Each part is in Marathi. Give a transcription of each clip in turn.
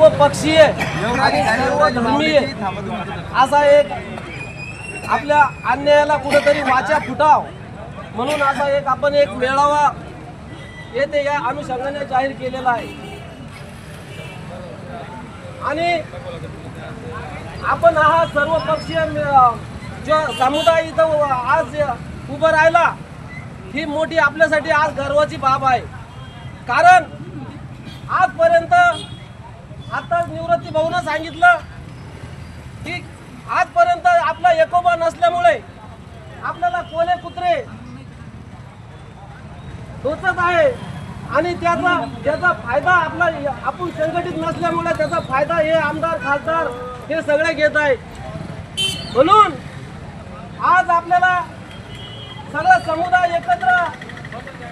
सर्व पक्षीय आणि सर्व धर्मीय असा एक आपल्या अन्यायाला कुठेतरी वाचा फुटाव. म्हणून असा एक आपण एक मेळावा येथे या अनुषंगाने जाहीर केलेला आहे. आणि आपण हा सर्व पक्षीय जो समुदाय इथं आज उभं राहिला ही मोठी आपल्यासाठी आज गर्वाची बाब आहे. कारण आजपर्यंत आता भाऊनं सांगितलं की आजपर्यंत आपला एकोबा नसल्यामुळे आपल्याला कोले कुत्रे टोचत आहे. आणि त्याचा त्याचा फायदा आपला आपण संघटित नसल्यामुळे त्याचा फायदा हे आमदार खासदार हे सगळे घेत आहे म्हणून आज आपल्याला सगळा समुदाय एकत्र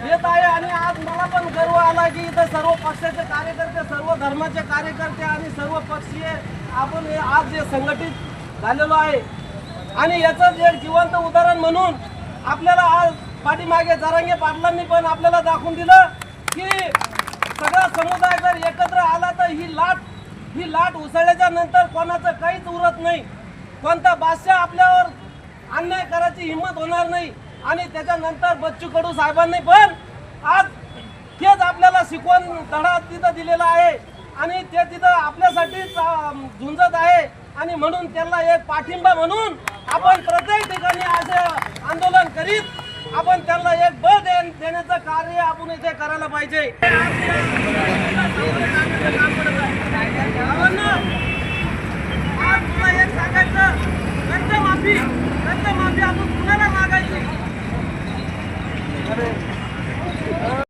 येत आहे आणि आज मला पण गर्व आला की इथं सर्व पक्षाचे कार्यकर्ते सर्व धर्माचे कार्यकर्ते आणि सर्व पक्षीय आपण हे आज जे संघटित झालेलो आहे. आणि याचं एक जिवंत उदाहरण म्हणून आपल्याला आज पाठीमागे जरांगे पाटलांनी पण आपल्याला दाखवून दिलं की सगळा समुदाय जर एकत्र आला तर ही लाट ही लाट उसळल्याच्या नंतर कोणाचं काहीच उरत नाही. कोणता बादशाह आपल्यावर अन्याय करायची हिंमत होणार नाही. आणि त्याच्यानंतर बच्चू कडू साहेबांनी पण आज तेच आपल्याला शिकवण धडा तिथं दिलेला आहे. आणि ते तिथं आपल्यासाठी झुंजत आहे. आणि म्हणून त्यांना एक पाठिंबा म्हणून आपण प्रत्येक ठिकाणी असे आंदोलन करीत आपण त्यांना एक बळ दे- देण्याचं कार्य आपण इथे करायला पाहिजे.